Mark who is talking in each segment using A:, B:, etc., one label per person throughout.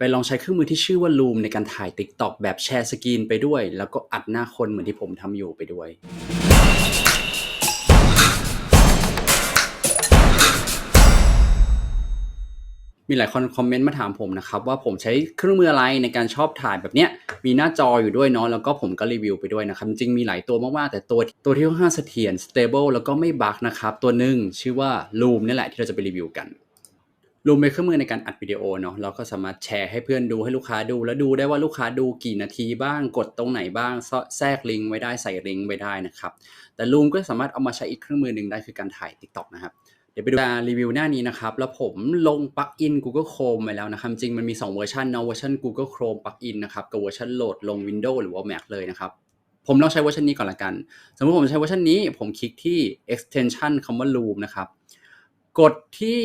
A: ไปลองใช้เครื่องมือที่ชื่อว่า Loom ในการถ่าย TikTok แบบแชร์สกรีนไปด้วย แล้วก็อัดหน้าคนเหมือนที่ผมทำอยู่ไปด้วย มีหลายคนคอมเมนต์มาถามผมนะครับ ว่าผมใช้เครื่องมืออะไรในการชอบถ่ายแบบเนี้ยมีหน้าจออยู่ด้วยเนาะแล้วก็ผมก็รีวิวไปด้วยนะครับ จริงมีหลายตัวมาก ๆ แต่ตัวตัวที่ค่อนข้างเสถียร stable แล้วก็ไม่บั๊กนะครับ ตัวหนึ่งชื่อว่า Loom นี่แหละที่เราจะไปรีวิวกัน Loom เป็นเครื่องมือในการอัดวิดีโอเนาะเราก็สามารถแชร์ให้เพื่อนดูให้ลูกค้าดู แล้วดูได้ว่าลูกค้าดูกี่นาทีบ้างกดตรงไหนบ้างแทรกลิงก์ไว้ได้ใส่ลิงก์ไว้ได้นะครับแต่ Loom ก็สามารถเอามาใช้อีกเครื่องมือหนึ่งได้คือการถ่าย TikTok นะครับเดี๋ยวไปดูการรีวิวหน้านี้นะครับ แล้วผมลงปลั๊กอิน Google Chrome ไปแล้วนะครับ จริงมันมี 2 เวอร์ชันเนาะเวอร์ชัน Google Chrome ปลั๊กอินนะครับ กับเวอร์ชันโหลดลง Windows หรือว่า Mac เลยนะครับ ผมลองใช้เวอร์ชันนี้ก่อนละกัน สมมติผมใช้เวอร์ชันนี้ ผมคลิกที่ extension คำว่า Loom นะครับ กดที่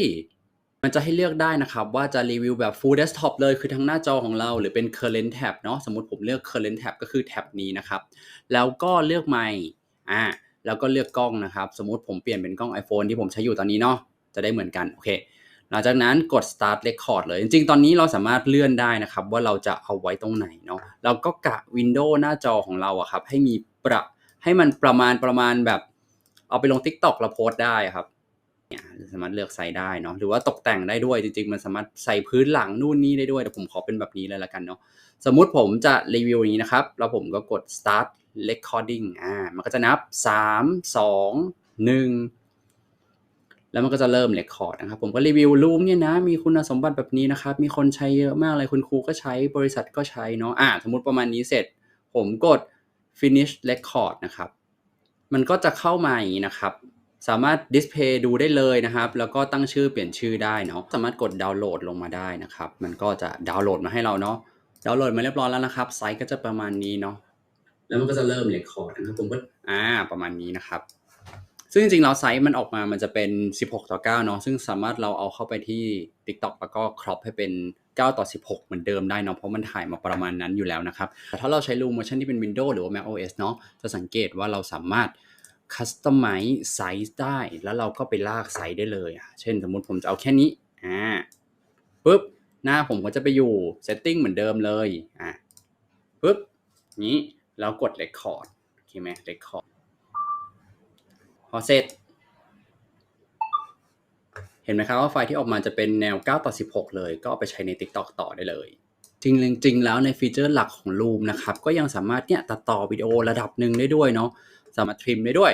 A: มันจะให้เลือกได้นะครับ ว่าจะรีวิวแบบ full desktop เลยคือทั้งหน้าจอของเรา หรือเป็น current tab เนาะสมมติผมเลือก current tab ก็คือแท็บนี้นะครับ แล้วก็เลือกไมค์อ่าแล้วก็เลือกกล้องนะครับ สมมติผมเปลี่ยนเป็นกล้อง iPhone ที่ผมใช้อยู่ตอนนี้เนาะจะได้เหมือนกันโอเคหลังจากนั้นกด start record เลย จริงๆ ตอนนี้เราสามารถเลื่อนได้นะครับ ว่าเราจะเอาไว้ตรงไหนเนาะเราก็กะวินโดว์หน้าจอของเราอะครับให้มีประให้มันประมาณประมาณแบบ เอาไปลง TikTok แล้วโพสได้ครับ เนี่ยสามารถเลือกไซส์ได้เนาะหรือว่าตกแต่งได้ด้วยจริงๆ มันสามารถใส่พื้นหลังนู่นนี่ได้ด้วยแต่ผมขอเป็นแบบนี้เลยละกันเนาะสมมุติผมจะรีวิวนี้นะครับ แล้วผมก็กด start recording อ่ามันก็จะนับ 3 2 1 แล้วมันก็จะเริ่มเรคคอร์ดนะครับ ผมก็รีวิวรูมเนี่ยนะ มีคุณสมบัติแบบนี้นะครับ มีคนใช้เยอะมากเลยคุณครูก็ใช้บริษัทก็ใช้เนาะอ่าสมมติประมาณนี้เสร็จ ผมกด finish record นะครับ มันก็จะเข้ามาอย่างนี้นะครับ สามารถดิสเพย์ดูได้เลยนะครับ แล้วก็ตั้งชื่อเปลี่ยนชื่อได้เนาะสามารถกดดาวน์โหลดลงมาได้นะครับ มันก็จะดาวน์โหลดมาให้เราเนาะดาวน์โหลดมาเรียบร้อยแล้วนะครับ ไซส์ก็จะประมาณนี้เนาะแล้วมันก็จะเริ่มเรคคอร์ดนะครับผมก็อ่าประมาณนี้นะครับ ซึ่งจริงๆแล้วไซส์มันออกมามันจะเป็น 16 ต่อ 9 เนาะซึ่งสามารถเราเอาเข้าไปที่ TikTok แล้วก็ครอปให้เป็น 9 ต่อ 16 เหมือนเดิมได้เนาะเพราะมันถ่ายมาประมาณนั้นอยู่แล้วนะครับแต่ถ้าเราใช้ Loom เวอร์ชันที่เป็น Windows หรือว่า Mac OS เนาะจะสังเกตว่าเราสามารถ Customize ไซส์ได้ แล้วเราก็ไปลากไซส์ได้เลยอะเช่นสมมุติผมจะเอาแค่นี้ อ่าปึ๊บ หน้าผมก็จะไปอยู่ Setting เหมือนเดิมเลย อ่าปึ๊บ นี้ แล้วกด Record โอเคไหม Record พอเสร็จ เห็นไหมครับว่าไฟล์ที่ออกมาจะเป็นแนว 9 ต่อ 16 เลย ก็ไปใช้ใน TikTok ต่อได้เลยจริงจริงแล้วในฟีเจอร์หลักของ Loom นะครับ ก็ยังสามารถเนี่ยตัดต่อวิดีโอระดับหนึ่งได้ด้วยเนาะ สามารถทริมได้ด้วย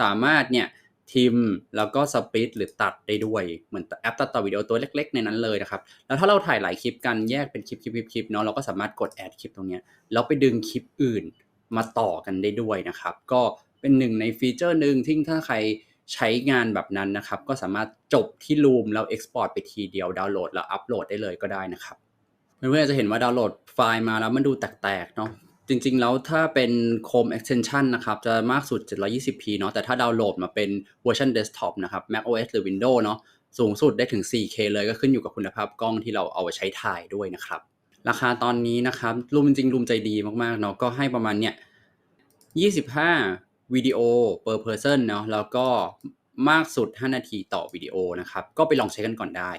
A: สามารถเนี่ยทิมแล้วก็สปริตหรือตัดได้ด้วย เหมือนแอปตัดต่อวิดีโอตัวเล็ก ๆ ในนั้นเลยนะครับ แล้วถ้าเราถ่ายหลายคลิปกันแยกเป็นคลิปคลิปคลิปเนาะเราก็สามารถกดแอดคลิปตรงนี้แล้วไปดึงคลิปอื่นมาต่อกันได้ด้วยนะครับ ก็เป็นหนึ่งในฟีเจอร์หนึ่งที่ถ้าใครใช้งานแบบนั้นนะครับ ก็สามารถจบที่ Loom แล้ว Export ไปทีเดียวดาวน์โหลดแล้วอัปโหลดได้เลยก็ได้นะครับเพื่อนๆจะเห็นว่าดาวน์โหลดไฟล์มาแล้วมันดูแตกๆเนาะ จริงๆ แล้วถ้าเป็น Chrome extension นะครับ จะมากสุด 720p เนาะแต่ถ้าดาวน์โหลดมาเป็นเวอร์ชัน desktop นะครับ Mac OS หรือ Windows เนาะสูงสุดได้ถึง 4K เลยก็ขึ้นอยู่กับคุณภาพกล้องที่เราเอาไว้ใช้ถ่ายด้วยนะครับ ราคาตอนนี้นะครับรูมจริงๆรูมใจดีมากๆเนาะก็ให้ประมาณเนี่ย 25 วิดีโอ per person เนาะแล้วก็มากสุด 5 นาทีต่อวิดีโอนะครับ ก็ไปลองใช้กันก่อนได้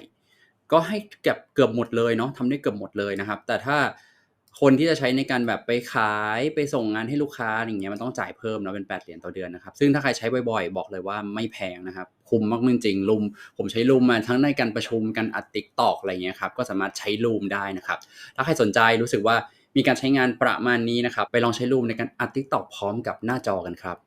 A: ก็ให้เกือบเกือบหมดเลยเนาะทำได้เกือบหมดเลยนะครับ แต่ถ้า คนที่จะใช้ในการแบบไปขายไปส่งงานให้ลูกค้าอย่างเงี้ยมันต้องจ่ายเพิ่มนะเป็น 8 เหรียญต่อเดือนนะครับ ซึ่งถ้าใครใช้บ่อยๆ บอกเลยว่าไม่แพงนะครับ คุ้มมากจริงๆลุมผมใช้ลุมมาทั้งในการประชุมการอัดติ๊กตอกอะไรเงี้ยครับก็สามารถใช้ลุมได้นะครับ ถ้าใครสนใจรู้สึกว่ามีการใช้งานประมาณนี้นะครับ ไปลองใช้ลุมในการอัดติ๊กตอกพร้อมกับหน้าจอกันครับ